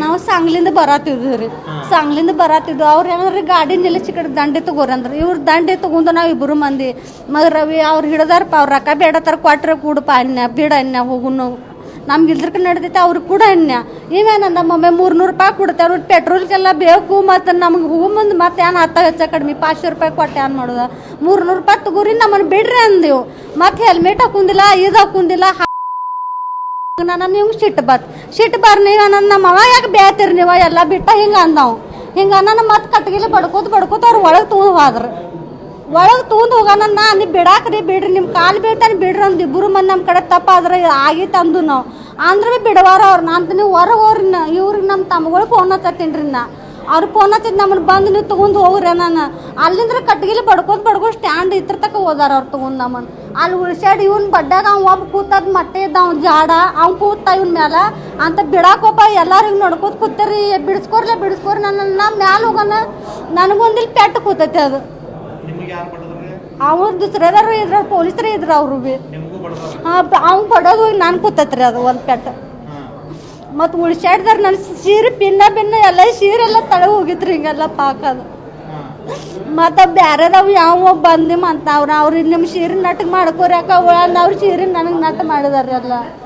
ನೀವು ಸಾಂಗ್ಲಿಂದ ಬರತ್ತಿದ್ವಿ ರೀ. ಸಾಂಗ್ಲಿಂದ ಬರತ್ತಿದ್ವು ಅವ್ರು ಏನಂದ್ರೆ ಗಾಡಿ ನಿಲ್ಲಿಸಿ ಕಡೆ ದಂಡೆ ತಗೋರಿ ಅಂದ್ರೆ. ಇವ್ರು ದಂಡೆ ತಗೊಂಡು ನಾವು ಇಬ್ಬರು ಮಂದಿ. ಮಗ ರವಿ ಅವ್ರು ಹಿಡ್ದಾರಪ್ಪ ಅವ್ರ ರೊಕ್ಕ ಬೇಡತ್ತಾರ ಕೊಟ್ರೆ ಕೂಡಪ್ಪ ಅನ್ಯ ಬಿಡ ಅನ್ಯ ಹೋಗುನು ನಮ್ಗೆ ಇಲ್ದ್ರಕ ನಡ್ದೈತೆ ಅವ್ರಿಗೆ ಕೂಡ ಅನ್ಯ. ಇವೇನಂದ ಮೊಮ್ಮೆ ಮೂರ್ನೂರು ರೂಪಾಯಿ ಕೊಡ್ತೇವೆ ಪೆಟ್ರೋಲ್ಗೆಲ್ಲ ಬೇಕು ಮತ್ತು ನಮ್ಗೆ ಹೋಗೋ ಮುಂದೆ ಮತ್ತೆ ಏನು ಹತ್ತ ಹೆಚ್ಚ ಕಡಿಮೆ. ಪಾಂಚ್ ರೂಪಾಯಿ ಕೊಟ್ಟೆ ಏನು ಮಾಡೋದು? ಮೂರ್ನೂರು ರೂಪಾಯಿ ತಗೋರಿ ನಮ್ಮನ್ನು ಬಿಡ್ರಿ ಅಂದೆವು. ಮತ್ತೆ ಹೆಲ್ಮೆಟ್ ಹಾಕುಂದಿಲ್ಲ ಇದು ಹಾಕುಂದಿಲ್ಲ ನಾನು ನೀವು ಸಿಟ್ಟು ಬತ್? ಸಿಟ್ಟು ಬರ್ ನೀವು ನನ್ನ ಅವ ಯಾಕೆ ಬೇತಿರ್ ನೀವು? ಎಲ್ಲ ಬಿಟ್ಟ ಹಿಂಗೆ ಅಂದಾವು. ಹಿಂಗೆ ನನ್ನ ಮತ್ತೆ ಕಟ್ಗಿಲಿ ಬಡ್ಕೋತ ಬಡ್ಕೋತ ಅವ್ರು ಒಳಗೆ ತೂಂದ್ ಹೋದ್ರು ಒಳಗೆ ತೂಂದ್ ಹೋಗೋಣ ನಾ ನೀವು ಬಿಡಾಕ್ರಿ ಬಿಡ್ರಿ ನಿಮ್ಮ ಕಾಲು ಬೀಳ್ತಾನೆ ಬಿಡ್ರಿ ಅಂದ್ ಇಬ್ಬರು ಮಂದಿ ನಮ್ಮ ಕಡೆ ತಪ್ಪಾದ್ರೆ ಆಗಿತ್ತು ಅಂದು ನಾವು. ಅಂದ್ರೆ ಭೀ ಬಿಡವಾರ ಅವ್ರು ನಾನು ನೀವು ಹೊರ ಹೋಗ್ರಿ ಇವ್ರಿಗೆ ನಮ್ಮ ತಮ್ಮಗಳು ಫೋನ್ ಹಚ್ಚತ್ತೀನಿ ರೀ ನಾ. ಅವ್ರು ಫೋನ್ ಹಚ್ಚಿದ್ ನಮ್ಮನ್ನ ಬಂದು ನೀವು ತೊಗೊಂಡು ಹೋಗ್ರಿ ನಾನು ಅಲ್ಲಿಂದ್ರ ಕಟ್ಗಿಲಿ ಬಡ್ಕೋತ ಬಡ್ಕೋ ಸ್ಟ್ಯಾಂಡ್ ಇತ್ರ ತಕ ಹೋದಾರ ಅವ್ರು ತೊಗೊಂಡು ನಮ್ಮನ್ನ ಅಲ್ಲಿ ಉಳ್ಸ್ಯಾಡ್ ಇವ್ನ ಬಡ್ಡಾಗ ಅವ ಒಬ್ಬ ಕೂತದ್ ಮಟ್ಟೆ ಇದ್ದ ಅವ್ನ ಜಾಡ ಅವ್ನು ಕೂತ ಇವ್ನ ಮ್ಯಾಲ. ಅಂತ ಬಿಡಾಕೋಪ ಎಲ್ಲಾರಿಗೆ ನೋಡ್ಕೋತ ಕೂತರಿ ಬಿಡಿಸ್ಕೋರ್ಲೆ ಬಿಡಿಸ್ಕೋರಿ ನನ್ನ ನಾ ಮ್ಯಾಲ ಹೋಗೋಣ. ನನಗೊಂದಿಲ್ಲಿ ಪೆಟ್ಟು ಕೂತೈತೆ ಅದು. ಅವ್ರ ದುಸ್ರೇದಾರು ಇದ್ರ ಪೊಲೀಸರೇ ಇದ್ರ ಅವರು ಬಿ. ಅವ್ನು ಬಡೋದು ಹೋಗಿ ನಾನು ಕೂತೈತ್ರಿ ಅದು ಒಂದು ಪೆಟ್ಟು ಮತ್ತು ಉಳ್ಸಾಡ್ದಾರ ನನ್ನ ಸೀರೆ ಪಿನ್ನ ಪಿನ್ನ ಎಲ್ಲ ಸೀರೆಲ್ಲ ತಳ ಹೋಗಿತ್ರಿ ಹಿಂಗೆಲ್ಲ ಪಾಕದು. ಮತ್ತು ಬ್ಯಾರೆದವು ಯಾವ ಬಂದು ಅಂತ ಅವ್ರು ಅವ್ರು ನಿಮ್ಮ ಸೀರೆ ನಟ್ಟಿಗೆ ಮಾಡ್ಕೋರಿ ಅಕ್ಕ ಅವ್ರ ಸೀರೆ ನನಗೆ ನಟ್ ಮಾಡಿದಾರೆ ಎಲ್ಲ